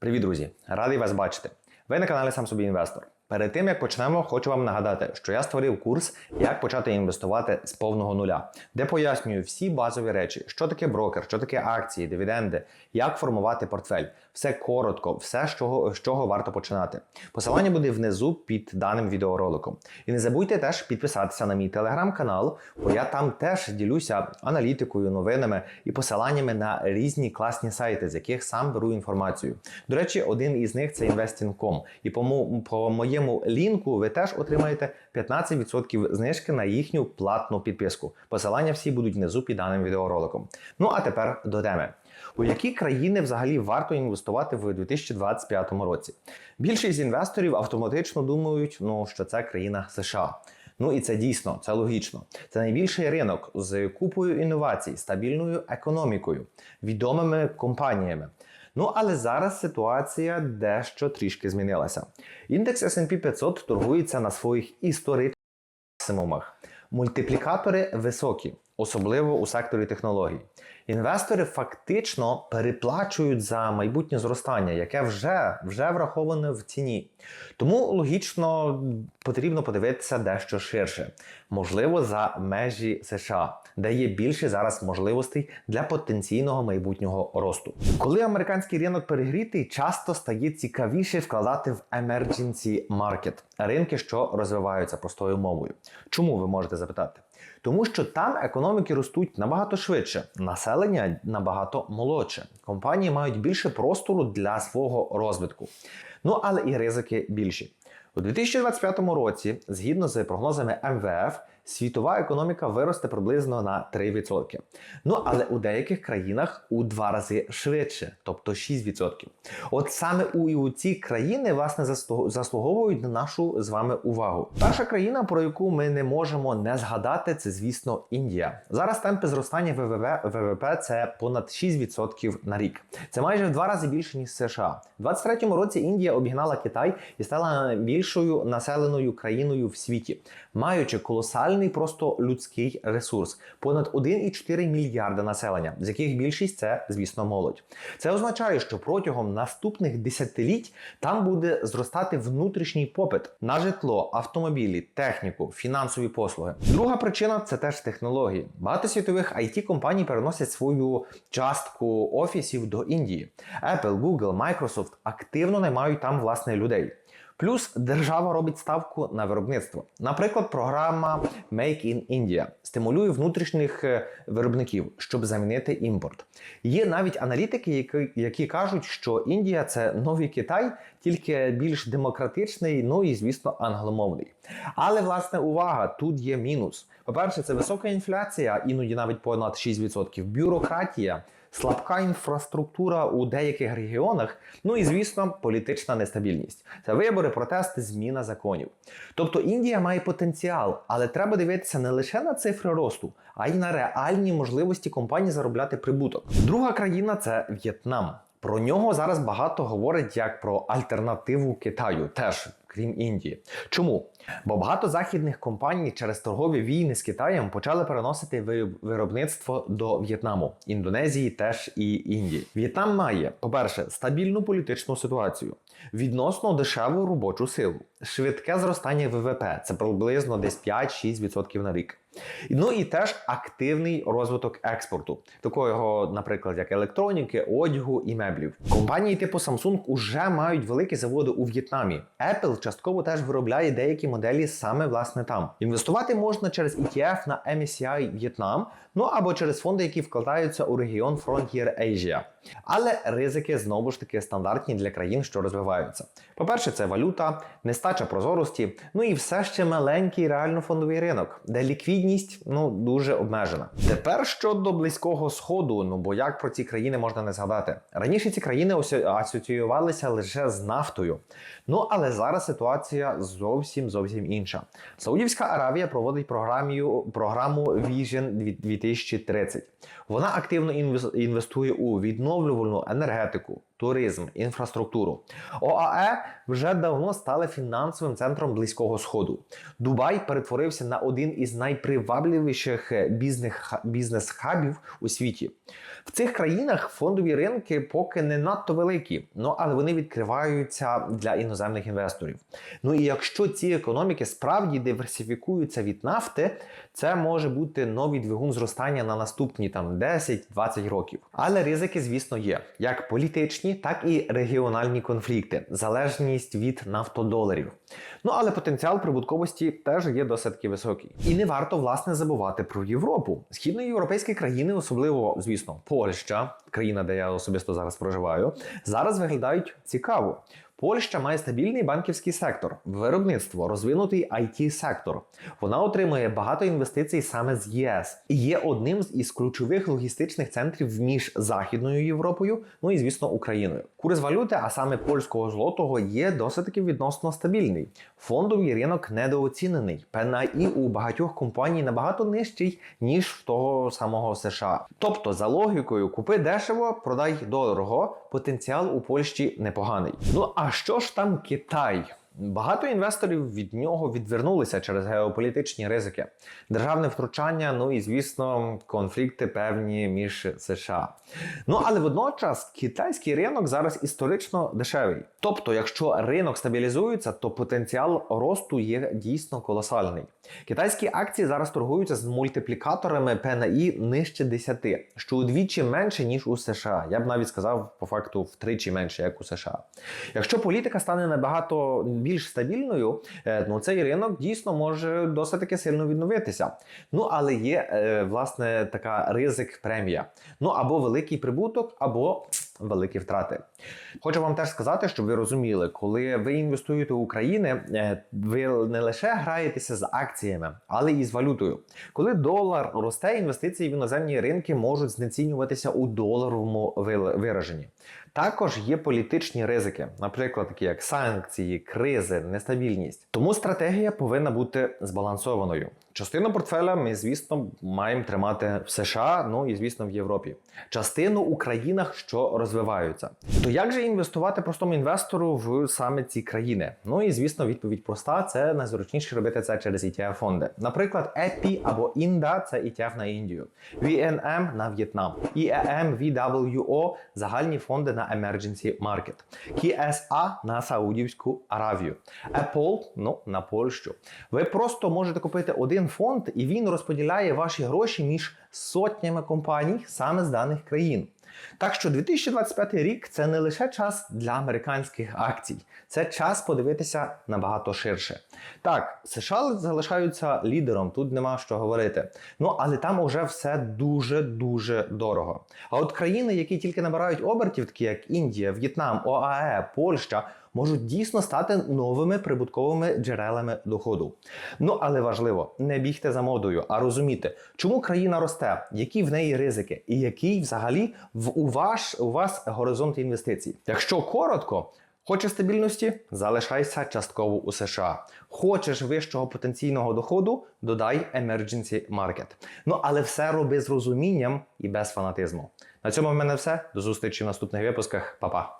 Привіт, друзі! Радий вас бачити. Ви на каналі Сам собі інвестор. Перед тим як почнемо, хочу вам нагадати, що я створив курс Як почати інвестувати з повного нуля, де пояснюю всі базові речі, що таке брокер, що таке акції, дивіденди, як формувати портфель. Все коротко, все з чого, з чого варто починати. Посилання буде внизу під даним відеороликом. І не забудьте теж підписатися на мій телеграм-канал, бо я там теж ділюся аналітикою, новинами і посиланнями на різні класні сайти, з яких сам беру інформацію. До речі, один із них це Investing.com. І по, по моєму лінку ви теж отримаєте 15% знижки на їхню платну підписку. Посилання всі будуть внизу під даним відеороликом. Ну а тепер до теми. У які країни взагалі варто інвестувати в 2025 році? Більшість інвесторів автоматично думають, ну що це країна США. Ну і це дійсно, це логічно. Це найбільший ринок з купою інновацій, стабільною економікою, відомими компаніями. Ну але зараз ситуація дещо трішки змінилася. Індекс S&P 500 торгується на своїх історичних максимумах. Мультиплікатори високі, особливо у секторі технологій. Інвестори фактично переплачують за майбутнє зростання, яке вже, вже враховане в ціні. Тому логічно потрібно подивитися дещо ширше, можливо, за межі США, де є більше зараз можливостей для потенційного майбутнього росту. Коли американський ринок перегрітий, часто стає цікавіше вкладати в emergency market – ринки, що розвиваються простою мовою. Чому ви можете запитати? Тому що там економіки ростуть набагато швидше, населення набагато молодше. Компанії мають більше простору для свого розвитку. Ну але і ризики більші. У 2025 році, згідно з прогнозами МВФ, світова економіка виросте приблизно на 3%. Ну але у деяких країнах у два рази швидше, тобто 6%. От саме у, у ці країни власне заслуговують на нашу з вами увагу. Перша країна, про яку ми не можемо не згадати, це звісно Індія. Зараз темпи зростання ВВП, ВВП це понад 6% на рік. Це майже в два рази більше ніж США. У 2023 році Індія обігнала Китай і стала найбільшою населеною країною в світі, маючи колосальний просто людський ресурс понад 1,4 мільярда населення, з яких більшість це, звісно, молодь. Це означає, що протягом наступних десятиліть там буде зростати внутрішній попит на житло, автомобілі, техніку, фінансові послуги. Друга причина це теж технології. Багато світових it компаній переносять свою частку офісів до Індії. Apple, Google, Microsoft активно наймають там власне людей. Плюс держава робить ставку на виробництво. Наприклад, програма Make in India стимулює внутрішніх е, виробників, щоб замінити імпорт. Є навіть аналітики, які, які кажуть, що Індія це новий Китай, тільки більш демократичний, ну і звісно англомовний. Але власне увага, тут є мінус. По-перше, це висока інфляція, іноді навіть понад 6%, бюрократія. Слабка інфраструктура у деяких регіонах, ну і звісно, політична нестабільність. Це вибори, протести, зміна законів. Тобто Індія має потенціал, але треба дивитися не лише на цифри росту, а й на реальні можливості компаній заробляти прибуток. Друга країна це В'єтнам. Про нього зараз багато говорять як про альтернативу Китаю, теж крім Індії. Чому? Бо багато західних компаній через торгові війни з Китаєм почали переносити ви- виробництво до В'єтнаму, Індонезії теж і Індії. В'єтнам має, по-перше, стабільну політичну ситуацію, відносно дешеву робочу силу, швидке зростання ВВП це приблизно десь 5-6% на рік. Ну і теж активний розвиток експорту, такого, наприклад, як електроніки, одягу і меблів. Компанії типу Samsung уже мають великі заводи у В'єтнамі. Apple частково теж виробляє деякі моделі саме власне там. Інвестувати можна через ETF на MSCI В'єтнам, ну або через фонди, які вкладаються у регіон Frontier Asia. Але ризики знову ж таки стандартні для країн, що розвиваються. По-перше, це валюта, нестача прозорості, ну і все ще маленький реально-фондовий ринок, де ліквідність ну дуже обмежена. Тепер щодо близького сходу, ну бо як про ці країни можна не згадати? Раніше ці країни асоціювалися лише з нафтою. Ну але зараз ситуація зовсім зовсім інша. Саудівська Аравія проводить програмію, програму Vision 2030. Вона активно інвестує у відновлювальну енергетику, туризм, інфраструктуру. ОАЕ вже давно стали фінансовим центром Близького Сходу. Дубай перетворився на один із найпривабливіших е, бізнес- бізнес-хабів у світі. В цих країнах фондові ринки поки не надто великі, ну але вони відкриваються для іноземних інвесторів. Ну і якщо ці економіки справді диверсифікуються від нафти, це може бути новий двигун зростання на наступні там 10-20 років. Але ризики, звісно, є як політичні, так і регіональні конфлікти, залежність від нафтодоларів. Ну але потенціал прибутковості теж є досить високий. І не варто власне забувати про Європу. Східноєвропейські країни, особливо, звісно, Польща, країна, де я особисто зараз проживаю, зараз виглядають цікаво. Польща має стабільний банківський сектор, виробництво, розвинутий it сектор. Вона отримує багато інвестицій саме з ЄС і є одним із ключових логістичних центрів між Західною Європою, ну і звісно Україною. Курс валюти, а саме польського злотого, є досить таки відносно стабільний. Фондовий ринок недооцінений. ПНАІ у багатьох компаній набагато нижчий ніж в того самого США. Тобто, за логікою, купи дешево, продай дорого. Потенціал у Польщі непоганий. Ну а що ж там Китай? Багато інвесторів від нього відвернулися через геополітичні ризики, державне втручання, ну і звісно, конфлікти певні між США. Ну але водночас китайський ринок зараз історично дешевий. Тобто, якщо ринок стабілізується, то потенціал росту є дійсно колосальний. Китайські акції зараз торгуються з мультиплікаторами PNI нижче 10, що удвічі менше ніж у США. Я б навіть сказав по факту втричі менше, як у США. Якщо політика стане набагато більш стабільною, е, ну цей ринок дійсно може досить таки сильно відновитися. Ну але є е, власне така ризик премія. Ну або великий прибуток, або великі втрати. Хочу вам теж сказати, щоб ви розуміли, коли ви інвестуєте в Україну, е, ви не лише граєтеся з акціями, але і з валютою. Коли долар росте, інвестиції в іноземні ринки можуть знецінюватися у доларовому вираженні. Також є політичні ризики, наприклад, такі як санкції, кризи, нестабільність. Тому стратегія повинна бути збалансованою. Частину портфеля ми, звісно, маємо тримати в США, ну і звісно в Європі. Частину у країнах, що розвиваються. То як же інвестувати простому інвестору в саме ці країни? Ну і звісно, відповідь проста: це найзручніше робити це через ETF фонди. Наприклад, EPI або INDA – це ETF на Індію, VNM на В'єтнам, EEM, VWO – загальні фонди на Emergency Market, KSA на Саудівську Аравію, Apple – ну на Польщу. Ви просто можете купити один фонд, і він розподіляє ваші гроші між сотнями компаній саме з даних країн. Так що 2025 рік це не лише час для американських акцій, це час подивитися набагато ширше. Так, США залишаються лідером, тут нема що говорити. Ну але там уже все дуже дуже дорого. А от країни, які тільки набирають обертів, такі як Індія, В'єтнам, ОАЕ, Польща. Можуть дійсно стати новими прибутковими джерелами доходу. Ну але важливо не бігти за модою, а розуміти, чому країна росте, які в неї ризики, і який взагалі в у ваш у вас горизонт інвестицій. Якщо коротко. Хочеш стабільності? Залишайся частково у США. Хочеш вищого потенційного доходу? Додай Emergency Market. Ну але все роби з розумінням і без фанатизму. На цьому в мене все. До зустрічі в наступних випусках. Па-па!